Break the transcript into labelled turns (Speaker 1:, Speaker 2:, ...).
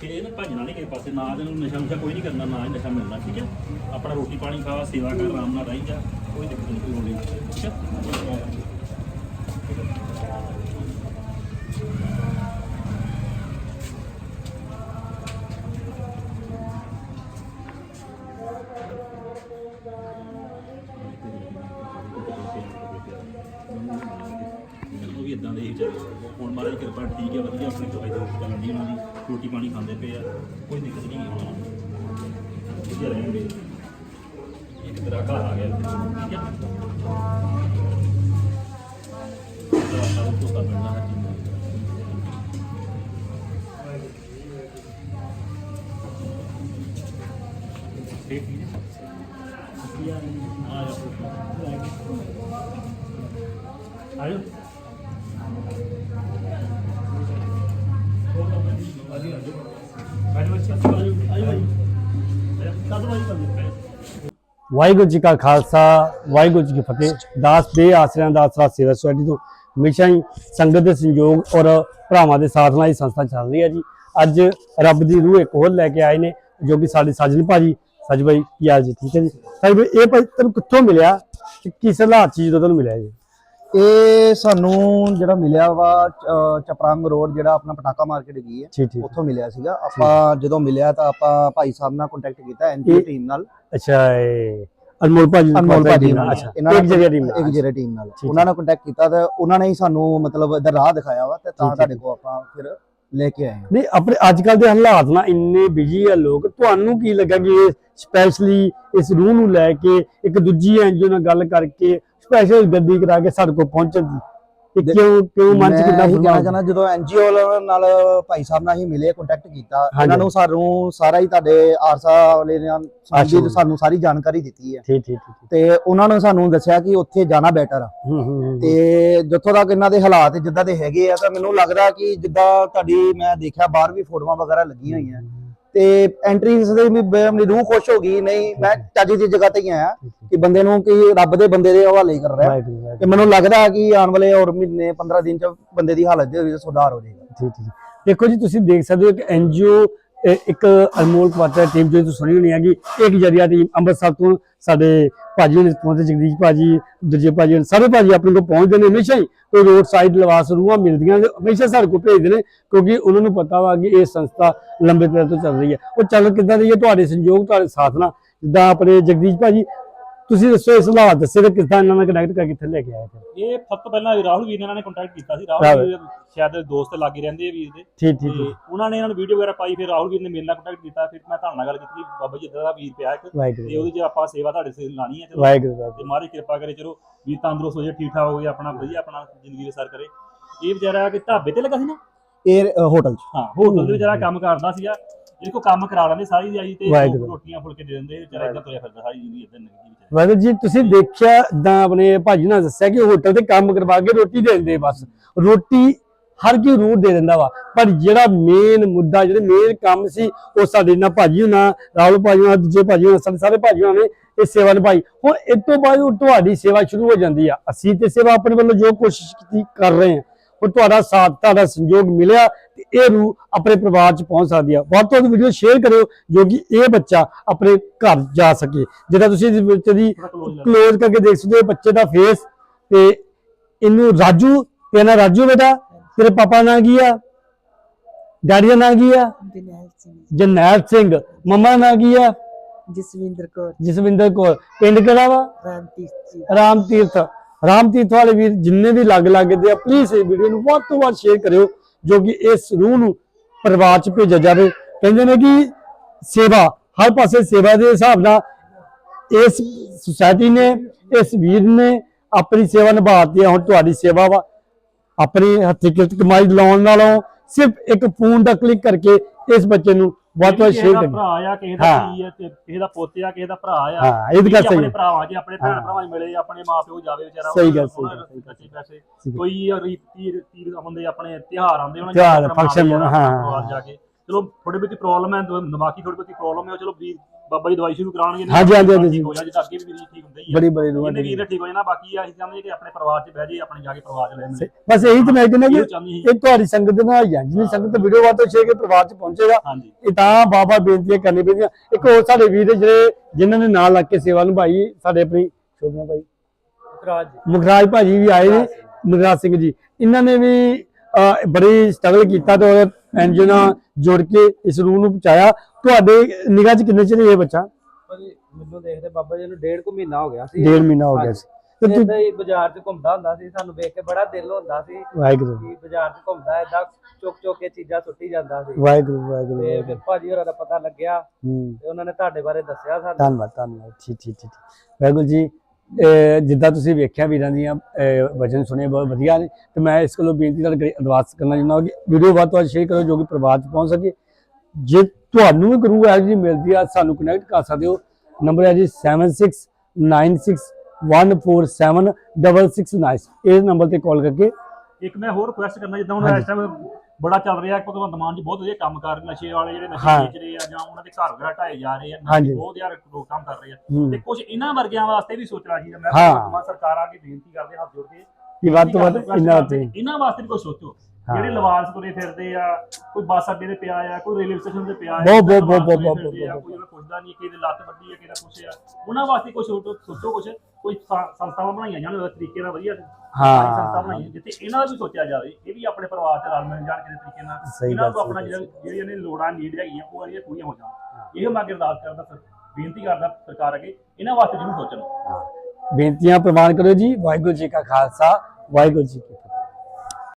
Speaker 1: ਕਿ ਇਹ ਨਾ ਭੱਜਣਾ ਨਹੀਂ ਕਿਸੇ ਪਾਸੇ, ਨਾ ਇਹਨੂੰ ਨਸ਼ਾ ਨੁਸ਼ਾ ਕੋਈ ਨਹੀਂ ਕਰਨਾ, ਨਾ ਹੀ ਨਸ਼ਾ ਮਿਲਣਾ, ਠੀਕ ਹੈ? ਆਪਣਾ ਰੋਟੀ ਪਾਣੀ ਖਾ, ਸੇਵਾ ਕਰ, ਆਰਾਮ ਨਾਲ ਰਹੀ ਜਾ, ਕੋਈ ਦਿੱਕਤ ਨਹੀਂ, ਕੋਈ ਹੋਣੀ ਠੀਕ ਹੈ? ਇਦਾਂ ਦੇ ਹੀ ਚੱਲ ਹੁਣ ਮਹਾਰਾਜ ਦੀ ਕਿਰਪਾ ਠੀਕ ਹੈ ਵਧੀਆ, ਆਪਣੀ ਦਵਾਈ ਦੇ ਚੱਲਣ ਉਹਨਾਂ ਦੀ, ਰੋਟੀ ਪਾਣੀ ਖਾਂਦੇ ਪਏ ਆ, ਕੋਈ ਦਿੱਕਤ ਨਹੀਂ ਉਹਨਾਂ ਵਧੀਆ ਰਹਿਣਗੇ। ਇੱਕ ਤਰ੍ਹਾਂ ਘਰ ਆ ਗਿਆ। ਠੀਕ ਹੈ ਤਾਂ ਸਭ ਕਰ ਮਿਲਣਾ ਹਰ ਠੀਕ ਹੈ ਵਧੀਆ ਆ ਆਇਓ
Speaker 2: ਵਾਹਿਗੁਰੂ ਜੀ ਕਾ ਖਾਲਸਾ, ਵਾਹਿਗੁਰੂ ਜੀ ਕੀ ਫਤਿਹ। ਦਾਸ ਦੇ ਆਸਰਿਆਂ ਦਾ ਆਸਰਾ ਸੇਵਾ ਸੁਸਾਇਟੀ ਤੋਂ ਹਮੇਸ਼ਾ ਹੀ ਸੰਗਤ ਦੇ ਸੰਯੋਗ ਔਰ ਭਰਾਵਾਂ ਦੇ ਸਾਥ ਨਾਲ ਹੀ ਸੰਸਥਾ ਚੱਲ ਰਹੀ ਹੈ ਜੀ। ਅੱਜ ਰੱਬ ਦੀ ਰੂਹ ਇੱਕ ਹੋਰ ਲੈ ਕੇ ਆਏ ਨੇ, ਜੋ ਕਿ ਸਾਡੇ ਸਾਜਨ ਭਾਜੀ ਸਜ ਭਾਈ ਕੀ ਹਾਲ ਜੀ, ਠੀਕ ਹੈ ਜੀ? ਸਜ ਭਾਈ, ਇਹ ਭਾਈ ਤੁਹਾਨੂੰ ਕਿੱਥੋਂ ਮਿਲਿਆ ਕਿਸ ਹਾਲਾਤ ਚੀਜ਼ ਜਦੋਂ ਤੁਹਾਨੂੰ ਮਿਲਿਆ ਜੀ?
Speaker 3: ਇਹ ਸਾਨੂੰ ਜਿਹੜਾ ਮਿਲਿਆ ਵਾ ਚਪਰਾਂਗ ਰੋਡ ਜਿਹੜਾ ਆਪਣਾ ਪਟਾਕਾ ਮਾਰਕੀਟ ਗਈ ਹੈ ਉੱਥੋਂ ਮਿਲਿਆ ਸੀਗਾ। ਆਪਾਂ ਜਦੋਂ ਮਿਲਿਆ ਤਾਂ ਆਪਾਂ ਭਾਈ ਸਾਹਿਬ ਨਾਲ ਕੰਟੈਕਟ ਕੀਤਾ
Speaker 2: ਇਹ-
Speaker 3: ਟੀਮ ਨਾਲ।
Speaker 2: ਅੱਛਾ ਇਹ ਅਨਮੋਲ ਭਾਜੀ
Speaker 3: ਅਨਮੋਲ ਭਾਜੀ ਨਾਲ।
Speaker 2: ਅੱਛਾ ਇੱਕ ਜਗ੍ਹਾ ਟੀਮ
Speaker 3: ਇੱਕ ਜਿਹੜੇ ਟੀਮ ਨਾਲ। ਉਹਨਾਂ ਨਾਲ ਕੰਟੈਕਟ ਕੀਤਾ ਤਾਂ ਉਹਨਾਂ ਨੇ ਹੀ ਸਾਨੂੰ ਮਤਲਬ ਇਧਰ ਰਾਹ ਦਿਖਾਇਆ ਵਾ ਤੇ ਤਾਂ ਤੁਹਾਡੇ ਕੋਲ ਆਪਾਂ ਫਿਰ ਲੈ ਕੇ ਆਏ
Speaker 2: ਨਹੀਂ ਆਪਣੇ ਅੱਜ ਕੱਲ ਦੇ ਹਾਲਾਤ ਨਾ ਇੰਨੇ ਬਿਜ਼ੀ ਆ ਲੋਕ। ਤੁਹਾਨੂੰ ਕੀ ਲੱਗਾ ਕਿ ਸਪੈਸ਼ਲੀ ਇਸ ਰੂਹ ਨੂੰ ਲੈ ਕੇ ਇੱਕ ਦੂਜੀ ਐਨਜੀਓ ਨਾਲ ਗੱਲ ਕਰਕੇ ਸਪੈਸ਼ਲ ਗੱਡੀ ਕਰਾ ਕੇ ਸਾਡੇ ਕੋਲ ਪਹੁੰਚਣ ਦੀ।
Speaker 3: ਦੇ-
Speaker 2: ਕਿਉਂ ਕਿਉਂ ਮਨ ਚ ਕਿੰਨਾ ਫਰਮਾਨ
Speaker 3: ਚਾਹੁੰਦਾ ਜਦੋਂ ਐਨਜੀਓ ਨਾਲ ਭਾਈ ਸਾਹਿਬ ਨਾਲ ਹੀ ਮਿਲੇ ਕੰਟੈਕਟ ਕੀਤਾ। ਇਹਨਾਂ ਨੂੰ ਸਾਨੂੰ ਸਾਰਾ ਹੀ ਤੁਹਾਡੇ ਆਰਸਾ ਵਾਲੇ ਨੇ। ਸੰਬੰਧੀ ਸਾਨੂੰ ਸਾਰੀ ਜਾਣਕਾਰੀ ਦਿੱਤੀ ਹੈ।
Speaker 2: ਠੀਕ ਠੀਕ
Speaker 3: ਤੇ ਉਹਨਾਂ ਨੇ ਸਾਨੂੰ ਦੱਸਿਆ ਕਿ ਉੱਥੇ ਜਾਣਾ ਬੈਟਰ ਆ। ਤੇ ਜਿੱਥੋਂ ਤੱਕ ਇਹਨਾਂ ਦੇ ਹਾਲਾਤ ਜਿੱਦਾਂ ਦੇ ਹੈਗੇ ਆ ਤਾਂ ਮੈਨੂੰ ਲੱਗਦਾ ਕਿ ਜਿੱਦਾਂ ਤੁਹਾਡੀ ਮੈਂ ਦੇਖਿਆ ਬਾਹਰ ਵੀ ਫੋਟੋਆਂ ਵਗੈਰਾ ਲੱਗੀਆਂ ਹੋਈਆਂ। ਤੇ ਐਂਟਰੀਜ਼ ਦੇ ਵੀ ਮੇਰੀ ਰੂਹ ਖੁਸ਼ ਹੋ ਗਈ ਨਹੀਂ ਮੈਂ ਚਾਜੀ ਦੀ ਜਗ੍ਹਾ ਤੇ ਹੀ ਆਇਆ। ਕਿ ਬੰਦੇ ਨੂੰ ਕਿ ਰੱਬ ਦੇ ਬੰਦੇ ਦੇ ਹਵਾਲੇ ਹੀ ਕਰ ਰਿਹਾ।
Speaker 2: ਵਾਹਿਗੁਰੂ ਵਾਹਿਗੁਰੂ।
Speaker 3: ਤੇ ਮੈਨੂੰ ਲੱਗਦਾ ਕਿ ਆਉਣ ਵਾਲੇ ਹੋਰ ਮਹੀਨੇ 15 ਦਿਨ ਚ ਬੰਦੇ ਦੀ ਹਾਲਤ ਦੇ ਵਿੱਚ ਸੁਧਾਰ ਹੋ ਜਾਏਗਾ।
Speaker 2: ਠੀਕ ਠੀਕ ਦੇਖੋ ਜੀ ਤੁਸੀਂ ਦੇਖ ਸਕਦੇ ਹੋ ਕਿ ਐਨਜੀਓ ਇੱਕ ਅਨਮੋਲ ਕੁਆਟਰ ਟੀਮ ਜੋ ਤੁਸੀਂ ਸੁਣੀ ਹੋਣੀ ਹੈਗੀ ਇੱਕ ਜਰੀਆ ਟੀਮ ਅੰਮ੍ਰਿਤਸਰ ਤੋਂ ਸਾਡੇ ਭਾਜੀ ਨੇ ਪਹੁੰਚੇ ਜਗਦੀਸ਼ ਭਾਜੀ ਦੂਜੇ ਭਾਜੀ ਹੋਣੀ, ਸਾਰੇ ਭਾਜੀ ਆਪਣੇ ਕੋਲ ਪਹੁੰਚਦੇ ਨੇ ਹਮੇਸ਼ਾ ਹੀ ਕੋਈ ਰੋਡ ਸਾਈਡ ਲਵਾਸ ਰੂਹਾਂ ਮਿਲਦੀਆਂ ਨੇ ਹਮੇਸ਼ਾ ਸਾਡੇ ਕੋਲ ਭੇਜਦੇ ਨੇ ਕਿਉਂਕਿ ਉਹਨਾਂ ਨੂੰ ਪਤਾ ਵਾ ਕਿ ਇਹ ਸੰਸਥਾ ਲੰਬੇ ਸਮੇਂ ਤੋਂ ਚੱਲ ਰਹੀ ਹੈ। ਉਹ ਚੱਲ ਕਿੱਦਾਂ ਰਹੀ ਹੈ? ਤੁਹਾਡੇ ਸੰਯੋਗ ਤੁਹਾਡੇ ਸਾਥ ਨਾਲ ਜਿੱਦਾਂ ਆਪਣੇ ਜਗਦੀਸ਼ ਭਾਜੀ ਤੁਸੀਂ ਦੱਸੋ ਇਸ ਹਾਲਾਤ ਦੱਸੇ ਤੇ ਕਿੱਦਾਂ ਇਹਨਾਂ ਨਾਲ ਕਨੈਕਟ ਕਰਕੇ ਕਿੱਥੇ ਲੈ ਕੇ ਆਏ ਫਿਰ
Speaker 1: ਇਹ ਸਭ ਤੋਂ ਪਹਿਲਾਂ ਰਾਹੁਲ ਵੀਰ ਨੇ ਇਹਨਾਂ ਨੇ ਕੰਟੈਕਟ ਕੀਤਾ ਸੀ। ਰਾਹੁਲ। ਵੀਰ ਸ਼ਾਇਦ ਦੋਸਤ ਲਾਗੇ ਰਹਿੰਦੇ ਆ ਵੀਰ ਦੇ।
Speaker 2: ਠੀਕ
Speaker 1: ਤੇ
Speaker 2: ਠੀਕ। ਠੀਕ
Speaker 1: ਉਹਨਾਂ ਨੇ ਇਹਨਾਂ ਨੂੰ ਵੀਡੀਓ ਵਗੈਰਾ ਪਾਈ ਫਿਰ ਰਾਹੁਲ ਵੀਰ ਨੇ ਮੇਰੇ ਨਾਲ ਕੰਟੈਕਟ ਕੀਤਾ ਫਿਰ ਮੈਂ ਤੁਹਾਡੇ ਨਾਲ ਗੱਲ ਕੀਤੀ ਬਾਬਾ ਜੀ ਇਦਾਂ ਦਾ ਵੀਰ ਪਿਆ ਇੱਕ। ਤੇ ਉਹਦੀ ਜੇ ਆਪਾਂ ਸੇਵਾ ਤੁਹਾਡੇ ਸੇ ਲਾਣੀ ਹੈ ਚਲੋ।
Speaker 2: ਵਾਹਿਗੁਰੂ ਵਾਹਿਗੁਰੂ।
Speaker 1: ਤੇ ਮਾਰੀ ਕਿਰਪਾ ਕਰੇ ਚਲੋ ਵੀਰ ਤੰਦਰੁਸਤ ਹੋ ਜਾਏ ਠੀਕ ਠਾਕ ਹੋ ਜਾਏ ਆਪਣਾ ਵਧੀਆ ਆਪਣਾ ਜ਼ਿੰਦਗੀ ਬਸਰ ਕਰੇ। ਇਹ ਵਿਚਾਰਾ ਕਿ ਢਾਬੇ ਤੇ ਲੱਗਾ ਸੀ ਨਾ?
Speaker 3: ਇਹ ਹੋਟਲ ਚ।
Speaker 1: ਹਾਂ ਹੋਟਲ ਦੇ ਵਿਚਾਰਾ ਕੰਮ ਕਰਦਾ ਸੀਗਾ। ਜਿਹਦੇ ਕੋ ਕੰਮ ਕਰਾ ਲੈਂਦੇ ਸਾਰੀ ਦਿਹਾੜੀ ਤੇ
Speaker 2: ਵਾਹਿਗੁਰੂ।
Speaker 1: ਰੋਟੀਆਂ ਫੁਲਕੇ ਦੇ ਦਿੰਦੇ ਵਿਚਾਰਾ ਇਦਾਂ ਤੁਰਿਆ ਫਿਰਦਾ ਸਾਰੀ ਜ਼ਿੰਦਗੀ ਇਦਾਂ ਨਿਕਲੀ ਵਿਚਾਰਾ
Speaker 2: ਵਾਹਿਗੁਰੂ ਜੀ ਤੁਸੀਂ ਦੇਖਿਆ ਇਦਾਂ ਆਪਣੇ ਭਾਜੀ ਨਾਲ ਦੱਸਿਆ ਕਿ ਹੋਟਲ ਤੇ ਕੰਮ ਕਰਵਾ ਕੇ ਰੋਟੀ ਦੇ ਦਿੰਦੇ ਬਸ। ਰੋਟੀ ਹਰ ਕੀ ਰੂਟ ਦੇ ਦਿੰਦਾ ਵਾ। ਪਰ ਜਿਹੜਾ ਮੇਨ ਮੁੱਦਾ ਜਿਹੜੇ ਮੇਨ ਕੰਮ ਸੀ ਉਹ ਸਾਡੇ ਨਾਲ ਭਾਜੀ ਹੁਣਾ ਰਾਹੁਲ ਭਾਜੀ ਹੁਣਾ ਦੂਜੇ ਭਾਜੀ ਹੁਣਾ ਸਾਡੇ ਸਾਰੇ ਭਾਜੀ ਹੁਣਾ ਨੇ ਇਹ ਸੇਵਾ ਨਿਭਾਈ। ਹੁਣ ਇਸ ਤੋਂ ਬਾਅਦ ਉਹ ਤੁਹਾਡੀ ਸੇਵਾ ਸ਼ੁਰੂ ਹੋ ਜਾਂਦੀ ਆ। ਅਸੀਂ ਤੇ ਸੇਵਾ ਆਪਣੇ ਵੱਲੋਂ ਜੋ ਕੋਸ਼ਿਸ਼ ਕੀਤੀ ਕਰ ਰਹੇ ਹਾਂ। ਹੁਣ ਤੁਹਾਡਾ ਸਾਥ ਤੁਹਾਡਾ ਸੰਯੋਗ ਮਿਲਿਆ ਤੇ ਇਹ ਰੂਹ ਆਪਣੇ ਪਰਿਵਾਰ ਚ ਪਹੁੰਚ ਸਕਦੀ ਆ। ਵੱਧ ਤੋਂ ਵੱਧ ਵੀਡੀਓ ਸ਼ੇਅਰ ਕਰਿਓ ਜੋ ਕਿ ਇਹ ਬੱਚਾ ਆਪਣੇ ਘਰ ਜਾ ਸਕੇ। ਜਿਹੜਾ ਤੁਸੀਂ ਇਸ ਬੱਚੇ ਦੀ
Speaker 1: ਕਲੋਜ਼
Speaker 2: ਕਰਕੇ ਦੇਖ ਸਕਦੇ ਹੋ ਬੱਚੇ ਦਾ ਫੇਸ ਤੇ ਇਹਨੂੰ ਰਾਜੂ ਤੇ ਨਾ ਰਾਜੂ ਬੇਟਾ ਤੇਰੇ ਪਾਪਾ ਨਾਂ ਕੀ ਆ? ਡੈਡੀ ਦਾ ਨਾਂ ਕੀ ਆ?
Speaker 4: ਦਿਨੈਲ ਸਿੰਘ।
Speaker 2: ਜਰਨੈਲ ਸਿੰਘ। ਮੰਮਾ ਦਾ ਨਾਂ ਕੀ ਆ?
Speaker 4: ਜਸਵਿੰਦਰ ਕੌਰ।
Speaker 2: ਜਸਵਿੰਦਰ ਕੌਰ। ਪਿੰਡ ਕਿਹੜਾ ਵਾ? ਰਾਮ ਤੀਰਥ ਰਾਮ ਤੀਰਥ ਵਾਲੇ ਵੀਰ, ਜਿੰਨੇ ਵੀ ਲੱਗ ਲੱਗਦੇ ਆ ਪਲੀਜ਼ ਇਹ ਵੀਡੀਓ ਨੂੰ ਵੱਧ ਤੋਂ ਵੱਧ ਸ਼ੇਅਰ ਕਰਿਓ, ਜੋ ਕਿ ਇਸ ਰੂਹ ਨੂੰ ਪਰਿਵਾਰ ਚ ਭੇਜਿਆ ਜਾਵੇ। ਕਹਿੰਦੇ ਨੇ ਕਿ ਸੇਵਾ, ਹਰ ਪਾਸੇ ਸੇਵਾ ਦੇ ਹਿਸਾਬ ਨਾਲ ਇਸ ਸੁਸਾਇਟੀ ਨੇ, ਇਸ ਵੀਰ ਨੇ ਆਪਣੀ ਸੇਵਾ ਨਿਭਾਤੀ ਹੈ ਹੁਣ ਤੁਹਾਡੀ ਸੇਵਾ ਵਾ, ਆਪਣੀ ਹੱਥੀਂ ਕਿਰਤ ਕਮਾਈ ਲਾਉਣ ਨਾਲੋਂ ਸਿਰਫ ਇੱਕ ਫੋਨ ਦਾ ਕਲਿੱਕ ਕਰਕੇ ਇਸ ਬੱਚੇ ਨੂੰ ਵੱਧ ਤੋਂ ਵੱਧ ਸ਼ੇਅਰ
Speaker 1: ਭਰਾ ਆ ਕਿਸੇ ਦਾ
Speaker 2: ਹਾਂ।
Speaker 1: ਧੀ ਆ ਤੇ ਕਿਸੇ ਦਾ ਪੋਤੇ ਆ ਕਿਸੇ ਦਾ ਭਰਾ ਆ
Speaker 2: ਹਾਂ, ਇਹ ਤਾਂ ਗੱਲ
Speaker 1: ਵੀ
Speaker 2: ਸਹੀ
Speaker 1: ਆਪਣੇ
Speaker 2: ਹੈ।
Speaker 1: ਭਰਾਵਾਂ 'ਚ ਆਪਣੇ ਭੈਣ
Speaker 2: ਹਾਂ।
Speaker 1: ਭਰਾਵਾਂ ਮਿਲੇ ਆਪਣੇ ਮਾਪਿਓ ਜਾਵੇ ਵਿਚਾਰਾ
Speaker 2: ਸਹੀ ਗੱਲ, ਸਹੀ ਗੱਲ,
Speaker 1: ਕੱਚੇ ਪੈਸੇ
Speaker 2: ਗੱਲ।
Speaker 1: ਕੋਈ ਰੀਤ ਤੀਰ ਹੁੰਦੇ ਆਪਣੇ ਤਿਉਹਾਰ ਆਉਂਦੇ ਉਹਨਾਂ
Speaker 2: ਤਿਉਹਾਰ, function
Speaker 1: ਮਾਂ
Speaker 2: ਹਾਂ, ਹਾਂ।
Speaker 1: ਜਾ ਕੇ ਚਲੋ ਥੋੜੀ ਬਹੁਤੀ ਪ੍ਰੋਬਲਮ ਹੈ ਦ- ਦਿਮਾਗੀ ਥੋੜੀ ਬਹੁਤੀ ਪ੍ਰੋਬਲਮ ਹੈ ਚਲੋ ਵੀ ਬਾਬਾ ਜੀ ਦਵਾਈ ਸ਼ੁਰੂ ਕਰਾਉਣਗੇ
Speaker 2: ਹਾਂਜੀ, ਹਾਂਜੀ, ਹਾਂਜੀ।
Speaker 1: ਠੀਕ ਹੋ ਜਾ। ਜਿੱਦਾਂ ਅੱਗੇ ਵੀ ਠੀਕ ਹੁੰਦੇ ਹੀ
Speaker 2: ਬੜੀ ਬੜੀ ਰੂਹ
Speaker 1: ਇਹਨੇ ਵੀਰ ਠੀਕ ਹੋ ਜਾਣਾ ਬਾਕੀ ਅਸੀਂ ਚਾਹੁੰਦੇ ਕਿ ਆਪਣੇ ਪਰਿਵਾਰ 'ਚ ਬਹਿ ਜੇ ਆਪਣੇ ਜਾ ਕੇ ਪਰਿਵਾਰ 'ਚ ਰਹਿਣ
Speaker 2: ਬਸ ਇਹੀ ਤਾਂ ਮੈਂ ਕਹਿੰਦਾ
Speaker 1: ਇਹ
Speaker 2: ਕਿ
Speaker 1: ਚਾਹੁੰਦੀ ਸੀ।
Speaker 2: ਇਹ ਤੁਹਾਡੀ ਸੰਗਤ ਦੇ ਨਾਲ ਹੀ ਆ ਜਿੰਨੀ ਸੰਗਤ ਵੀਡੀਓ ਬਾਤ ਤੋਂ ਛੇ ਕੇ ਪਰਿਵਾਰ ਚ ਪਹੁੰਚੇਗਾ
Speaker 1: ਹਾਂਜੀ।
Speaker 2: ਇਹ ਤਾਂ ਬਾਬਾ ਬੇਨਤੀਆਂ ਕਰਨੀ ਪੈਂਦੀਆਂ। ਇੱਕ ਹੋਰ ਸਾਡੇ ਵੀਰ ਜਿਹੜੇ ਜਿਨ੍ਹਾਂ ਨੇ ਨਾਲ ਲੱਗ ਕੇ ਸੇਵਾ ਨਿਭਾਈ ਸਾਡੇ ਆਪਣੀ ਸ਼ੋਭਨਾ ਭਾਈ। ਮੁਖਰਾਜ ਭਾਜੀ ਵੀ ਆਏ ਨੇ ਮੁਖਰਾਜ ਸਿੰਘ ਜੀ। ਇਹਨਾਂ ਨੇ ਵੀ ਅਹ, ਬੜੀ ਸਟਰਗਲ ਕੀਤਾ ਤੇ ਉਹ ਇੰਜਨ ਜੋੜ ਕੇ ਇਸ ਰੂਹ ਨੂੰ ਪਹੁੰਚਾਇਆ। ਤੁਹਾਡੇ ਨਿਗਾਹ 'ਚ ਕਿੰਨੇ ਚਿਰ ਇਹ ਬੱਚਾ?
Speaker 5: ਭਾਜੀ ਮੈਨੂੰ ਦੇਖਦੇ ਬਾਬਾ ਜੀ ਨੂੰ ਡੇਢ ਕੁ ਮਹੀਨਾ ਹੋ ਗਿਆ ਸੀ।
Speaker 2: ਡੇਢ ਮਹੀਨਾ ਹੋ ਗਿਆ ਸੀ। ਤੇ ਤੂੰ
Speaker 5: ਹੀ ਬਾਜ਼ਾਰ 'ਚ ਘੁੰਮਦਾ ਹੁੰਦਾ ਸੀ ਸਾਨੂੰ ਵੇਖ ਕੇ ਬੜਾ ਦਿਲ ਹੁੰਦਾ ਸੀ
Speaker 2: ਵਾਹਿਗੁਰੂ।
Speaker 5: ਕਿ ਬਾਜ਼ਾਰ 'ਚ ਘੁੰਮਦਾ ਏਦਾਂ ਚੁੱਕ ਚੁੱਕ ਕੇ ਚੀਜ਼ਾਂ ਸੁੱਟੀ ਜਾਂਦਾ ਸੀ।
Speaker 2: ਵਾਹਿਗੁਰੂ
Speaker 5: ਤੇ
Speaker 2: ਵਾਹਿਗੁਰੂ।
Speaker 5: ਫਿਰ ਭਾਜੀ ਹੋਰਾਂ ਦਾ ਪਤਾ ਲੱਗਿਆ ਤੇ ਉਹਨਾਂ ਨੇ ਤੁਹਾਡੇ ਬਾਰੇ ਦੱਸਿਆ ਸਾਨੂੰ।
Speaker 2: ਧੰਨਵਾਦ ਧੰਨਵਾਦ। ਠੀਕ ਠੀਕ ਠੀਕ। ਵਾਹਿਗੁਰੂ ਜੀ ਜਿੱਦਾਂ ਤੁਸੀਂ ਵੇਖਿਆ ਵੀਰਾਂ ਦੀਆਂ ਵਚਨ ਸੁਣੇ ਬਹੁਤ ਵਧੀਆ ਨੇ। ਤੇ ਮੈਂ ਇਸ ਕੋਲੋਂ ਬੇਨਤੀ ਤੁਹਾਡੇ ਅਰਦਾਸ ਕਰਨਾ ਚਾਹੁੰਦਾ ਕਿ ਵੀਡੀਓ ਵੱਧ ਤੋਂ ਵੱਧ ਸ਼ੇਅਰ ਕਰੋ ਜੋ ਕਿ ਪਰਿਵਾਰ 'ਚ ਪਹੁੰਚ ਸਕੇ। ਜੇ ਤੁਹਾਨੂੰ ਵੀ ਗੁਰੂ ਸਾਹਿਬ ਜੀ ਮਿਲਦੀ ਆ ਸਾਨੂੰ ਕਨੈਕਟ ਕਰ ਸਕਦੇ ਹੋ। ਨੰਬਰ ਹੈ ਜੀ 7696147669 ਇਸ ਨੰਬਰ ਤੇ ਕਾਲ ਕਰਕੇ
Speaker 1: ਇੱਕ ਮੈਂ ਹੋਰ ਰਿਕੁਐਸਟ ਕਰਨਾ ਜਿੱਦਾਂ ਹੁਣ। ਇਸ ਟਾਈਮ ਬੜਾ ਚੱਲ ਰਿਹਾ ਭਗਵੰਤ ਮਾਨ ਜੀ ਬਹੁਤ ਵਧੀਆ ਕੰਮ ਕਰ ਰਹੇ ਨਸ਼ੇ ਵਾਲੇ ਜਿਹੜੇ ਨਸ਼ੇ
Speaker 2: ਹਾਂ।
Speaker 1: ਵੇਚ ਰਹੇ ਆ ਜਾਂ ਉਹਨਾਂ ਦੇ ਘਰ ਵਗੈਰਾ ਢਾਏ ਜਾ ਰਹੇ ਆ
Speaker 2: ਹਾਂਜੀ।
Speaker 1: ਬਹੁਤ ਯਾਰ ਰੋਕਥਾਮ ਕਰ ਰਹੇ ਆ
Speaker 2: ਹੂੰ,
Speaker 1: ਤੇ ਕੁਝ ਇਹਨਾਂ ਵਰਗਿਆਂ ਵਾਸਤੇ ਵੀ ਸੋਚਣਾ ਚਾਹੀਦਾ ਮੈਂ
Speaker 2: ਹਾਂ।
Speaker 1: ਭਗਵੰਤ ਮਾਨ ਸਰਕਾਰ ਆ ਕੇ ਬੇਨਤੀ ਕਰਦੇ ਹੱਥ ਜੋੜ ਕੇ
Speaker 2: ਕਿ ਵੱਧ ਤੋਂ ਵੱਧ ਇਹਨਾਂ ਤੇ
Speaker 1: ਇਹਨਾਂ ਵਾਸਤੇ ਵੀ ਕੁਝ ਸੋਚੋ
Speaker 2: ਹਾਂ।
Speaker 1: ਜਿਹੜੇ ਲਵਾਰਸ ਤੁਰੇ ਫਿਰਦੇ ਆ ਕੋਈ ਬੱਸ ਅੱਡੇ ਤੇ ਪਿਆ ਆ ਕੋਈ ਰੇਲਵੇ ਸਟੇਸ਼ਨ ਤੇ ਪਿਆ ਆ
Speaker 2: ਬਹੁਤ- ਬਹੁਤ- ਬਹੁਤ- ਬਹੁਤ-
Speaker 1: ਆ,
Speaker 2: ਬਹੁਤ-
Speaker 1: ਕੋਈ ਉਹਨਾਂ ਪੁੱਛਦਾ ਨਹੀਂ ਕਿ ਇਹਦੇ ਲੱਤ ਵੱਡੀ ਹੈ ਕਿਹਦਾ ਕੁਛ ਆ ਉਹਨਾਂ ਵਾਸਤੇ ਕੁਝ ਸੋਚੋ ਸੋਚੋ ਕੁਝ ਕੋਈ ਸੰ- ਸੰਸਥਾਵਾਂ ਬਣਾਈਆਂ ਜਾਣ ਉਹਦੇ ਤਰੀਕੇ ਨਾਲ ਵਧੀਆ ਸਾਰੀ ਸੰਸਥਾ
Speaker 2: ਹਾਂ
Speaker 1: ਬਣਾਈਆਂ ਜਿੱਥੇ ਇਹਨਾਂ ਦਾ ਵੀ ਸੋਚਿਆ ਜਾਵੇ ਇਹ ਵੀ ਆਪਣੇ ਪਰਿਵਾਰ ਚ ਰਲ ਮਿਲ ਜਾਣ ਕਿਸੇ ਤਰੀਕੇ ਨਾਲ।
Speaker 2: ਸਹੀ
Speaker 1: ਇਹਨਾਂ
Speaker 2: ਗੱਲ,
Speaker 1: ਨੂੰ ਆਪਣਾ
Speaker 2: ਸਹੀ
Speaker 1: ਜਿਹੜਾ ਜਿਹੜੀਆਂ ਨੇ ਲੋੜਾਂ ਨੀਡ ਹੈਗੀਆਂ ਉਹ ਵਾਲੀਆਂ ਪੂਰੀਆਂ ਹੋ ਜਾਣ। ਇਹ ਮੈਂ ਅੱਗੇ ਅਰਦਾਸ ਕਰਦਾ ਸਰ। ਬੇਨਤੀ ਕਰਦਾ ਸਰਕਾਰ ਅੱਗੇ ਇਹਨਾਂ ਵਾਸਤੇ ਜ਼ਰੂਰ ਸੋਚਣ।
Speaker 2: ਬੇਨਤੀਆਂ ਪ੍ਰਵਾਨ ਕਰੋ ਜੀ। ਵਾਹਿਗੁਰੂ ਜੀ ਕਾ ਖਾਲਸਾ ਵਾਹਿਗੁਰੂ ਜੀ ਕੀ ਫਤਿਹ।